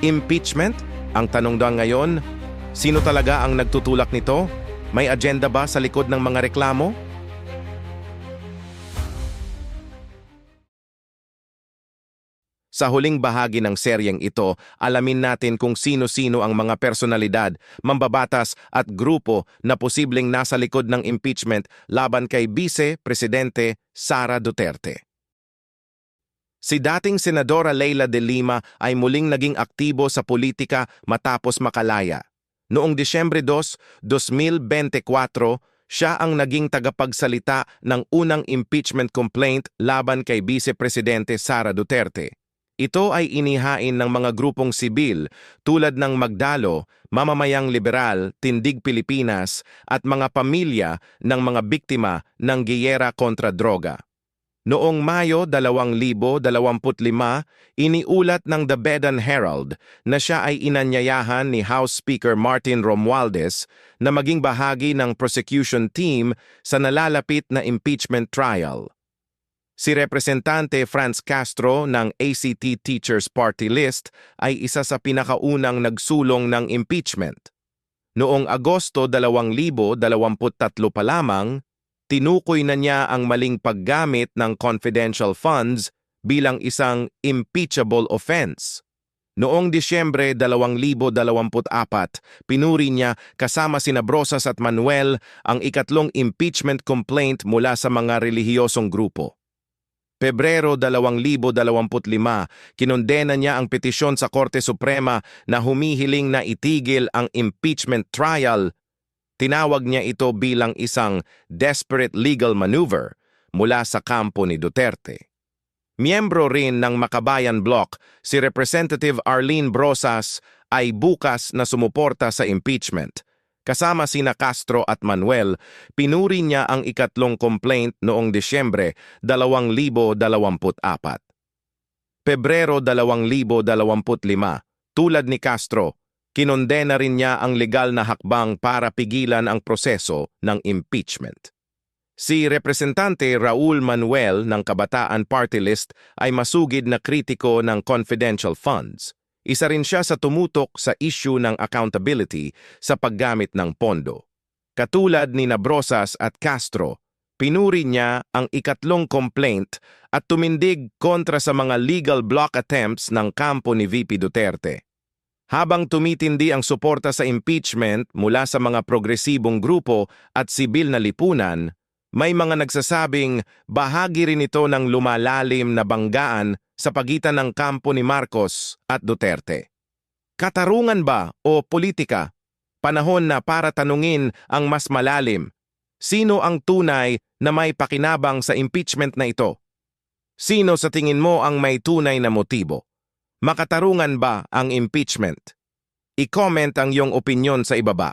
Impeachment? Ang tanong daw ngayon, sino talaga ang nagtutulak nito? May agenda ba sa likod ng mga reklamo? Sa huling bahagi ng seryeng ito, alamin natin kung sino-sino ang mga personalidad, mambabatas at grupo na posibleng nasa likod ng impeachment laban kay Vice Presidente Sara Duterte. Si dating Senadora Leila de Lima ay muling naging aktibo sa politika matapos makalaya. Noong Disyembre 2, 2024, siya ang naging tagapagsalita ng unang impeachment complaint laban kay Vice Presidente Sara Duterte. Ito ay inihain ng mga grupong sibil tulad ng Magdalo, Mamamayang Liberal, Tindig Pilipinas at mga pamilya ng mga biktima ng giyera kontra droga. Noong Mayo 2025, iniulat ng The Bedan Herald na siya ay inanyayahan ni House Speaker Martin Romualdez na maging bahagi ng prosecution team sa nalalapit na impeachment trial. Si Representante Franz Castro ng ACT Teachers Party List ay isa sa pinakaunang nagsulong ng impeachment. Noong Agosto 2023 pa lamang, tinukoy na niya ang maling paggamit ng confidential funds bilang isang impeachable offense. Noong Disyembre 2024, pinuri niya kasama sina Brosas at Manuel ang ikatlong impeachment complaint mula sa mga relihiyosong grupo. Pebrero 2025, kinondena niya ang petisyon sa Korte Suprema na humihiling na itigil ang impeachment trial. Tinawag niya ito bilang isang desperate legal maneuver mula sa kampo ni Duterte. Miyembro rin ng Makabayan Bloc, si Representative Arlene Brosas ay bukas na sumuporta sa impeachment. Kasama sina Castro at Manuel, pinuri niya ang ikatlong complaint noong Disyembre 2024. Pebrero 2025, tulad ni Castro, kinondena rin niya ang legal na hakbang para pigilan ang proseso ng impeachment. Si Representante Raul Manuel ng Kabataan Party List ay masugid na kritiko ng confidential funds. Isa rin siya sa tumutok sa issue ng accountability sa paggamit ng pondo. Katulad ni Nabrosas at Castro, pinuri niya ang ikatlong complaint at tumindig kontra sa mga legal block attempts ng kampo ni VP Duterte. Habang tumitindi ang suporta sa impeachment mula sa mga progresibong grupo at sibil na lipunan, may mga nagsasabing bahagi rin ito ng lumalalim na banggaan sa pagitan ng kampo ni Marcos at Duterte. Katarungan ba o politika? Panahon na para tanungin ang mas malalim. Sino ang tunay na may pakinabang sa impeachment na ito? Sino sa tingin mo ang may tunay na motibo? Makatarungan ba ang impeachment? I-comment ang iyong opinyon sa ibaba.